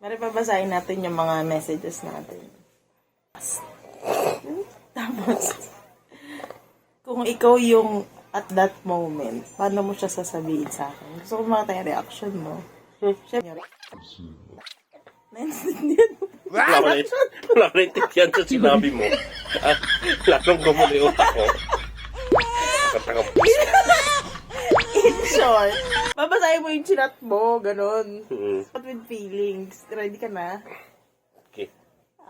Mari babasahin natin yung mga messages natin. Tapos, kung ikaw yung at that moment, paano mo siya sasabihin sa akin? Gusto ko makita yung reaction mo. Siyempre, naintindihan mo. Wala ko na, wala ko sa sinabi mo. Ah, lalong gumuli utak ko. Kataka short, babasahin mo yung chinat mo, ganun. Hmm, But with feelings. Ready ka na? Okay.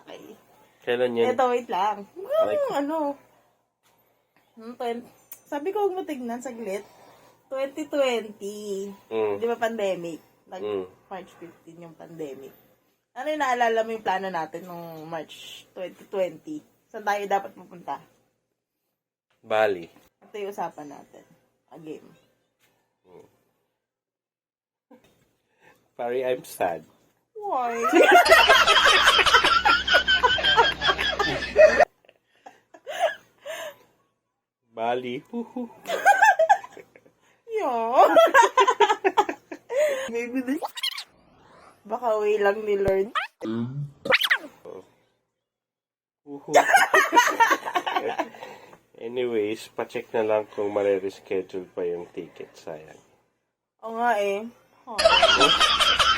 Okay. Kailan yan? Eto, wait lang. Aray Ano, ano? Hmm, twen- Sabi ko, huwag mo tignan saglit. 2020. Hmm. Di ba pandemic? Nag Mm. March 15 yung pandemic. Ano yung naalala mo yung plano natin nung March 2020? Saan tayo dapat pupunta? Bali. Ito yung usapan natin. A game. Pari, I'm sad. Why? Bali. Yo. Maybe this... Baka way lang ni Lord. Anyways, pacheck na lang kung marireschedule pa yung ticket. Sayang. Oo nga eh. 哈哈